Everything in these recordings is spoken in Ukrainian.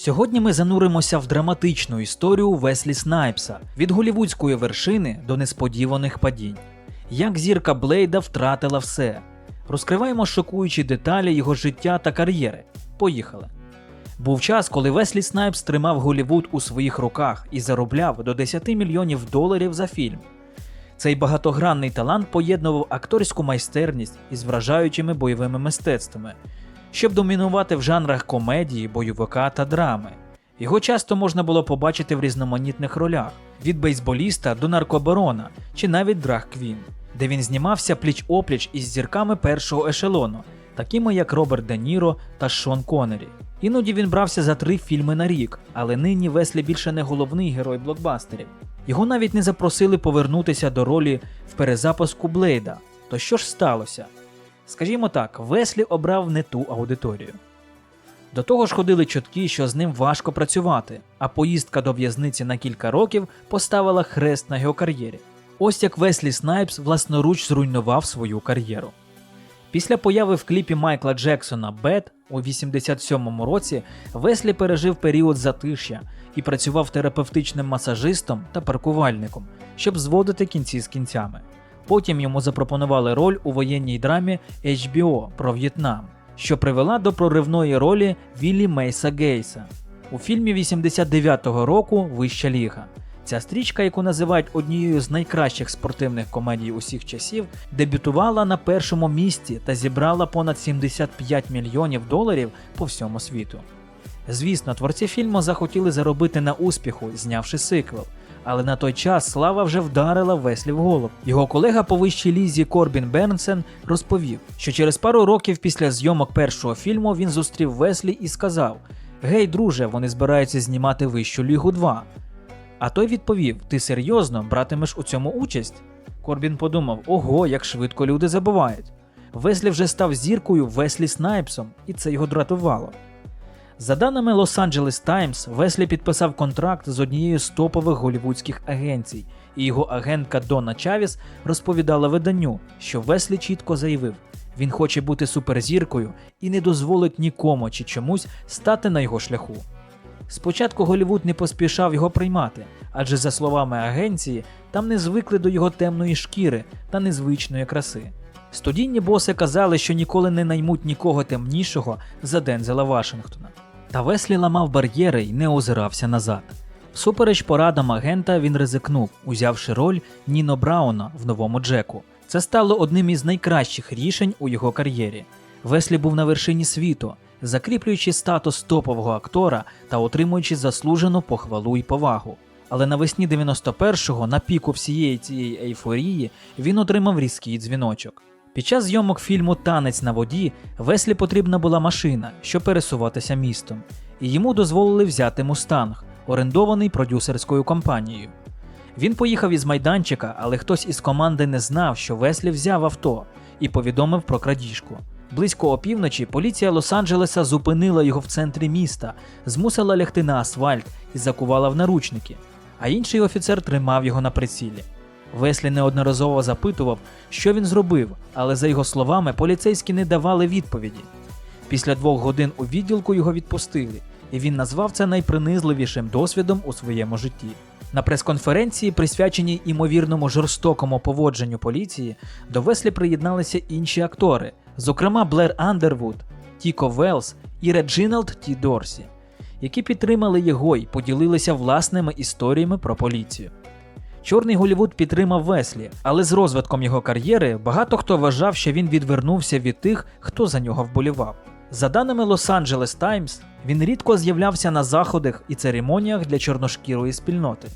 Сьогодні ми зануримося в драматичну історію Веслі Снайпса від голівудської вершини до несподіваних падінь. Як зірка Блейда втратила все. Розкриваємо шокуючі деталі його життя та кар'єри. Поїхали. Був час, коли Веслі Снайпс тримав Голівуд у своїх руках і заробляв до 10 мільйонів доларів за фільм. Цей багатогранний талант поєднував акторську майстерність із вражаючими бойовими мистецтвами, щоб домінувати в жанрах комедії, бойовика та драми. Його часто можна було побачити в різноманітних ролях від бейсболіста до наркобарона чи навіть драг Квін, де він знімався пліч-опліч із зірками першого ешелону, такими як Роберт Де Ніро та Шон Коннері. Іноді він брався за три фільми на рік, але нині Веслі більше не головний герой блокбастерів. Його навіть не запросили повернутися до ролі в перезапуску Блейда. То що ж сталося? Скажімо так, Веслі обрав не ту аудиторію. До того ж ходили чутки, що з ним важко працювати, а поїздка до в'язниці на кілька років поставила хрест на його кар'єрі. Ось як Веслі Снайпс власноруч зруйнував свою кар'єру. Після появи в кліпі Майкла Джексона Бет у 87-му році Веслі пережив період затишя і працював терапевтичним масажистом та паркувальником, щоб зводити кінці з кінцями. Потім йому запропонували роль у воєнній драмі HBO про В'єтнам, що привела до проривної ролі Віллі Мейса Гейса у фільмі 89-го року Вища ліга. Ця стрічка, яку називають однією з найкращих спортивних комедій усіх часів, дебютувала на першому місці та зібрала понад 75 мільйонів доларів по всьому світу. Звісно, творці фільму захотіли заробити на успіху, знявши сиквел. Але на той час слава вже вдарила Веслі в голову. Його колега по вищій лізі Корбін Бернсен розповів, що через пару років після зйомок першого фільму він зустрів Веслі і сказав: Гей, друже, вони збираються знімати вищу лігу 2. А той відповів: Ти серйозно братимеш у цьому участь? Корбін подумав: ого, як швидко люди забувають. Веслі вже став зіркою Веслі Снайпсом, і це його дратувало. За даними Los-Angeles Times, Веслі підписав контракт з однією з топових голівудських агенцій, і його агентка Дона Чавіс розповідала виданню, що Веслі чітко заявив, він хоче бути суперзіркою і не дозволить нікому чи чомусь стати на його шляху. Спочатку Голівуд не поспішав його приймати, адже, за словами агенції, там не звикли до його темної шкіри та незвичної краси. Студійні боси казали, що ніколи не наймуть нікого темнішого за Дензела Вашингтона. Та Веслі ламав бар'єри і не озирався назад. Всупереч порадам агента він ризикнув, узявши роль Ніно Брауна в новому Джеку. Це стало одним із найкращих рішень у його кар'єрі. Веслі був на вершині світу, закріплюючи статус топового актора та отримуючи заслужену похвалу і повагу. Але навесні 91-го, на піку всієї цієї ейфорії, він отримав різкий дзвіночок. Під час зйомок фільму Танець на воді Веслі потрібна була машина, щоб пересуватися містом, і йому дозволили взяти мустанг, орендований продюсерською компанією. Він поїхав із майданчика, але хтось із команди не знав, що Веслі взяв авто, і повідомив про крадіжку. Близько опівночі поліція Лос-Анджелеса зупинила його в центрі міста, змусила лягти на асфальт і закувала в наручники, а інший офіцер тримав його на прицілі. Веслі неодноразово запитував, що він зробив, але за його словами, поліцейські не давали відповіді. Після двох годин у відділку його відпустили, і він назвав це найпринизливішим досвідом у своєму житті. На прес-конференції, присвяченій імовірному жорстокому поводженню поліції, до Веслі приєдналися інші актори, зокрема Блер Андервуд, Тіко Велс і Реджиналд Ті Дорсі, які підтримали його і поділилися власними історіями про поліцію. Чорний Голівуд підтримав Веслі, але з розвитком його кар'єри багато хто вважав, що він відвернувся від тих, хто за нього вболівав. За даними Los-Angeles Times, він рідко з'являвся на заходах і церемоніях для чорношкірої спільноти.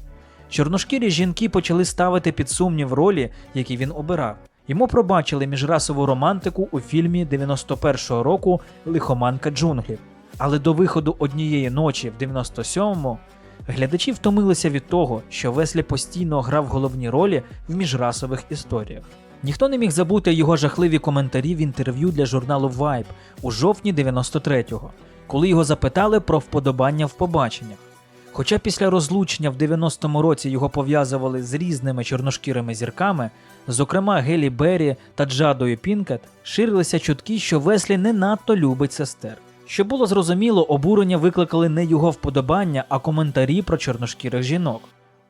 Чорношкірі жінки почали ставити під сумнів ролі, які він обирав. Йому пробачили міжрасову романтику у фільмі 91-го року Лихоманка джунглів. Але до виходу однієї ночі в 97-му глядачі втомилися від того, що Веслі постійно грав головні ролі в міжрасових історіях. Ніхто не міг забути його жахливі коментарі в інтерв'ю для журналу Vibe у жовтні 93-го, коли його запитали про вподобання в побаченнях. Хоча після розлучення в 90-му році його пов'язували з різними чорношкірими зірками, зокрема Гелі Беррі та Джадою Пінкет, ширилися чутки, що Веслі не надто любить сестер. Щоб було зрозуміло, обурення викликали не його вподобання, а коментарі про чорношкірих жінок.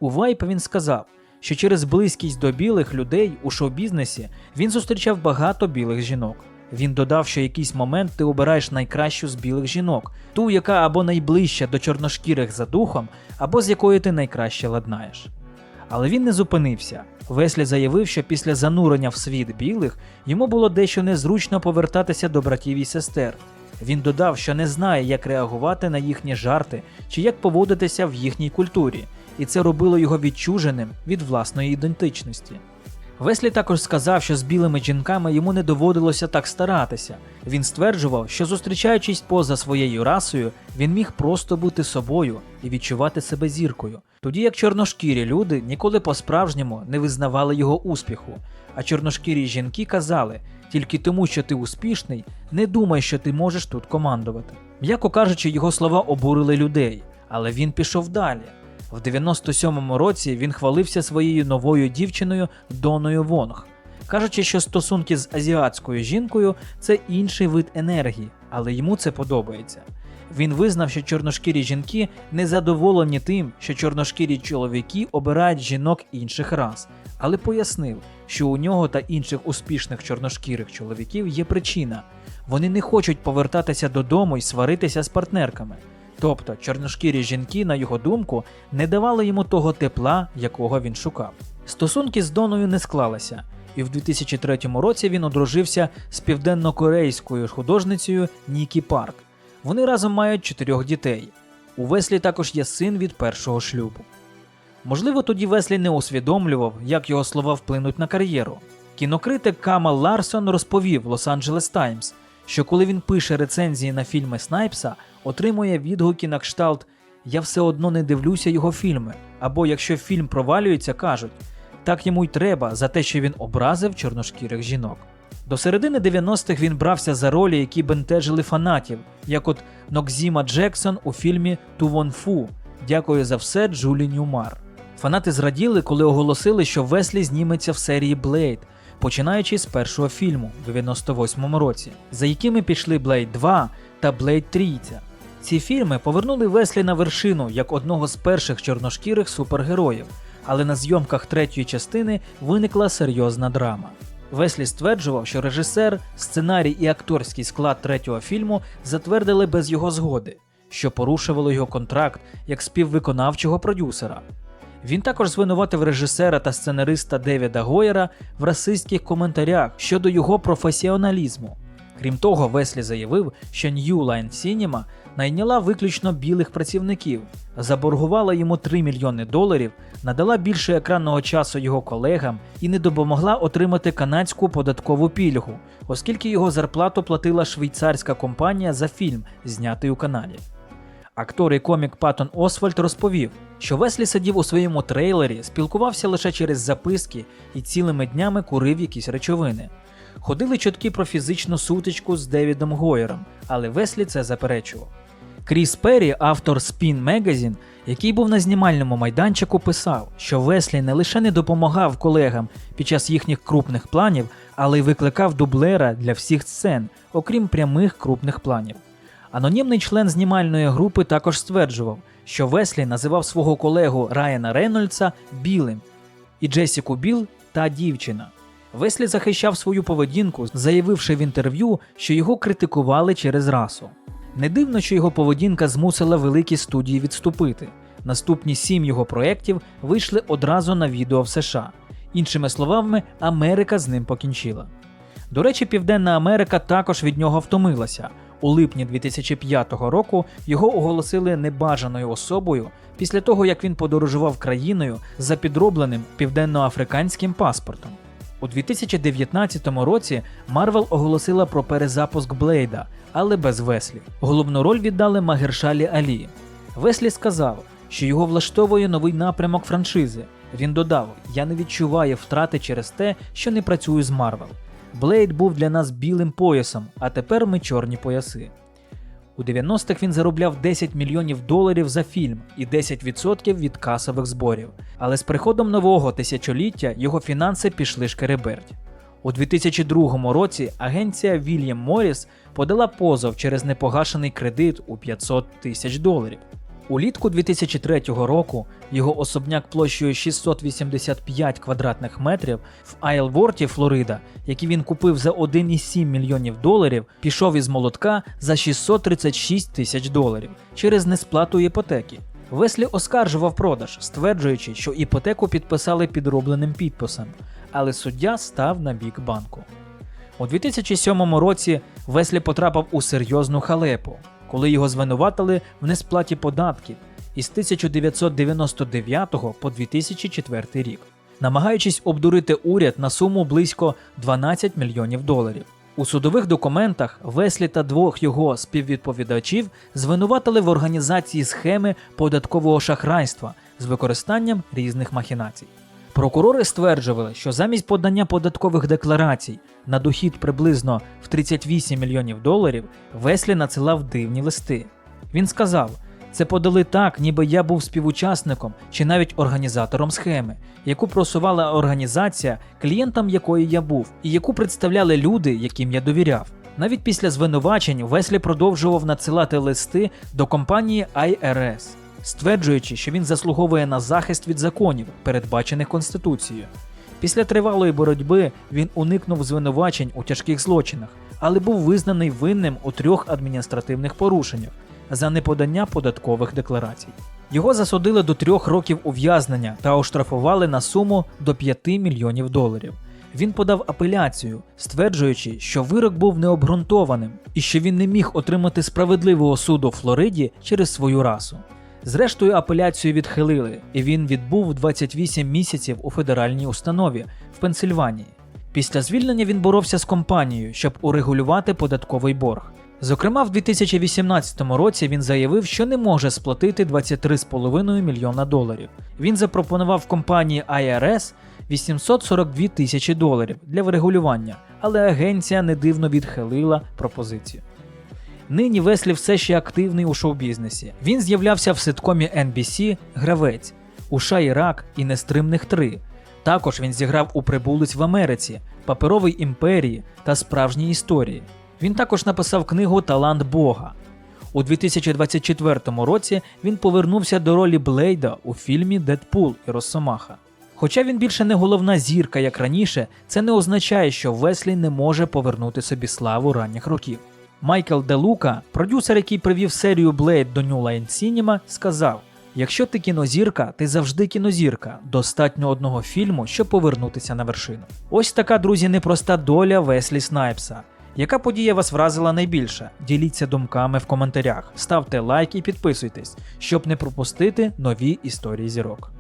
У Вайп він сказав, що через близькість до білих людей у шоу-бізнесі він зустрічав багато білих жінок. Він додав, що якийсь момент ти обираєш найкращу з білих жінок, ту, яка або найближча до чорношкірих за духом, або з якою ти найкраще ладнаєш. Але він не зупинився. Веслі заявив, що після занурення в світ білих йому було дещо незручно повертатися до братів і сестер. Він додав, що не знає, як реагувати на їхні жарти чи як поводитися в їхній культурі, і це робило його відчуженим від власної ідентичності. Веслі також сказав, що з білими жінками йому не доводилося так старатися. Він стверджував, що зустрічаючись поза своєю расою, він міг просто бути собою і відчувати себе зіркою, тоді як чорношкірі люди ніколи по-справжньому не визнавали його успіху, а чорношкірі жінки казали: тільки тому, що ти успішний, не думай, що ти можеш тут командувати. М'яко кажучи, його слова обурили людей, але він пішов далі. В 97-му році він хвалився своєю новою дівчиною Доною Вонг, кажучи, що стосунки з азіатською жінкою це інший вид енергії, але йому це подобається. Він визнав, що чорношкірі жінки не задоволені тим, що чорношкірі чоловіки обирають жінок інших рас, але пояснив, що у нього та інших успішних чорношкірих чоловіків є причина. Вони не хочуть повертатися додому і сваритися з партнерками. Тобто чорношкірі жінки, на його думку, не давали йому того тепла, якого він шукав. Стосунки з Доною не склалися, і в 2003 році він одружився з південнокорейською художницею Нікі Парк. Вони разом мають чотирьох дітей. У Веслі також є син від першого шлюбу. Можливо, тоді Веслі не усвідомлював, як його слова вплинуть на кар'єру. Кінокритик Камал Ларсон розповів Лос-Анджелес Таймс, що коли він пише рецензії на фільми Снайпса, отримує відгуки на кшталт Я все одно не дивлюся його фільми. Або якщо фільм провалюється, кажуть так йому й треба за те, що він образив чорношкірих жінок. До середини 90-х він брався за ролі, які бентежили фанатів, як от Нокзіма Джексон у фільмі Тувон Фу. Дякую за все, Джулі Ньюмар. Фанати зраділи, коли оголосили, що Веслі зніметься в серії Блейд, починаючи з першого фільму в 98-му році, за якими пішли Блейд 2 та Блейд Трійця. Ці фільми повернули Веслі на вершину як одного з перших чорношкірих супергероїв, але на зйомках третьої частини виникла серйозна драма. Веслі стверджував, що режисер, сценарій і акторський склад третього фільму затвердили без його згоди, що порушувало його контракт як співвиконавчого продюсера. Він також звинуватив режисера та сценариста Девіда Гойера в расистських коментарях щодо його професіоналізму. Крім того, Веслі заявив, що New Line Cinema найняла виключно білих працівників, заборгувала йому 3 мільйони доларів, надала більше екранного часу його колегам і не допомогла отримати канадську податкову пільгу, оскільки його зарплату платила швейцарська компанія за фільм, знятий у Канаді. Актор і комік Паттон Освальд розповів, що Веслі сидів у своєму трейлері, спілкувався лише через записки і цілими днями курив якісь речовини. Ходили чутки про фізичну сутичку з Девідом Гойером, але Веслі це заперечував. Кріс Перрі, автор Spin Magazine, який був на знімальному майданчику, писав, що Веслі не лише не допомагав колегам під час їхніх крупних планів, але й викликав дублера для всіх сцен, окрім прямих крупних планів. Анонімний член знімальної групи також стверджував, що Веслі називав свого колегу Райана Рейнольдса білим і Джесіку Біл та дівчина. Веслі захищав свою поведінку, заявивши в інтерв'ю, що його критикували через расу. Не дивно, що його поведінка змусила великі студії відступити. Наступні сім його проєктів вийшли одразу на відео в США. Іншими словами, Америка з ним покінчила. До речі, Південна Америка також від нього втомилася. У липні 2005 року його оголосили небажаною особою після того, як він подорожував країною за підробленим південноафриканським паспортом. У 2019 році Марвел оголосила про перезапуск Блейда, але без Веслі. Головну роль віддали Магершалі Алі. Веслі сказав, що його влаштовує новий напрямок франшизи. Він додав: Я не відчуваю втрати через те, що не працюю з Марвел. Блейд був для нас білим поясом, а тепер ми чорні пояси. У 90-х він заробляв 10 мільйонів доларів за фільм і 10% від касових зборів. Але з приходом нового тисячоліття його фінанси пішли шкереберть. У 2002 році агенція Вільям Моріс подала позов через непогашений кредит у 500 тисяч доларів. Улітку 2003 року його особняк площею 685 квадратних метрів в Айлворті, Флорида, який він купив за 1,7 мільйонів доларів, пішов із молотка за 636 тисяч доларів через несплату іпотеки. Веслі оскаржував продаж, стверджуючи, що іпотеку підписали підробленим підписом, але суддя став на бік банку. У 2007 році Веслі потрапив у серйозну халепу, коли його звинуватили в несплаті податків із 1999 по 2004 рік, намагаючись обдурити уряд на суму близько 12 мільйонів доларів. У судових документах Веслі та двох його співвідповідачів звинуватили в організації схеми податкового шахрайства з використанням різних махінацій. Прокурори стверджували, що замість подання податкових декларацій на дохід приблизно в 38 мільйонів доларів Веслі надсилав дивні листи. Він сказав: це подали так, ніби я був співучасником чи навіть організатором схеми, яку просувала організація, клієнтом якої я був, і яку представляли люди, яким я довіряв. Навіть після звинувачень Веслі продовжував надсилати листи до компанії IRS, стверджуючи, що він заслуговує на захист від законів, передбачених Конституцією. Після тривалої боротьби він уникнув звинувачень у тяжких злочинах, але був визнаний винним у трьох адміністративних порушеннях за неподання податкових декларацій. Його засудили до трьох років ув'язнення та оштрафували на суму до 5 мільйонів доларів. Він подав апеляцію, стверджуючи, що вирок був необґрунтованим і що він не міг отримати справедливого суду в Флориді через свою расу. Зрештою, апеляцію відхилили, і він відбув 28 місяців у федеральній установі в Пенсильванії. Після звільнення він боровся з компанією, щоб урегулювати податковий борг. Зокрема, в 2018 році він заявив, що не може сплатити 23,5 мільйона доларів. Він запропонував компанії IRS 842 тисячі доларів для врегулювання, але агенція не дивно відхилила пропозицію. Нині Веслі все ще активний у шоу-бізнесі. Він з'являвся в ситкомі NBC Гравець, у Шайрак і Нестримних 3. Також він зіграв у Прибулиць в Америці, Паперовій імперії та Справжній історії. Він також написав книгу Талант Бога. У 2024 році він повернувся до ролі Блейда у фільмі Дедпул і Росомаха. Хоча він більше не головна зірка, як раніше, це не означає, що Веслі не може повернути собі славу ранніх років. Майкл Де Лука, продюсер, який привів серію Blade до New Line Cinema, сказав: Якщо ти кінозірка, ти завжди кінозірка. Достатньо одного фільму, щоб повернутися на вершину. Ось така, друзі, непроста доля Веслі Снайпса. Яка подія вас вразила найбільше? Діліться думками в коментарях, ставте лайк і підписуйтесь, щоб не пропустити нові історії зірок.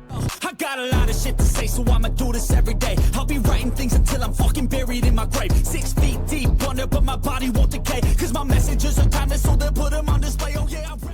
I got a lot of shit to say, so I'ma do this every day. I'll be writing things until I'm fucking buried in my grave. Six feet deep wonder, but my body won't decay. Cause my messages are timeless, so they'll put them on display. Oh yeah, tied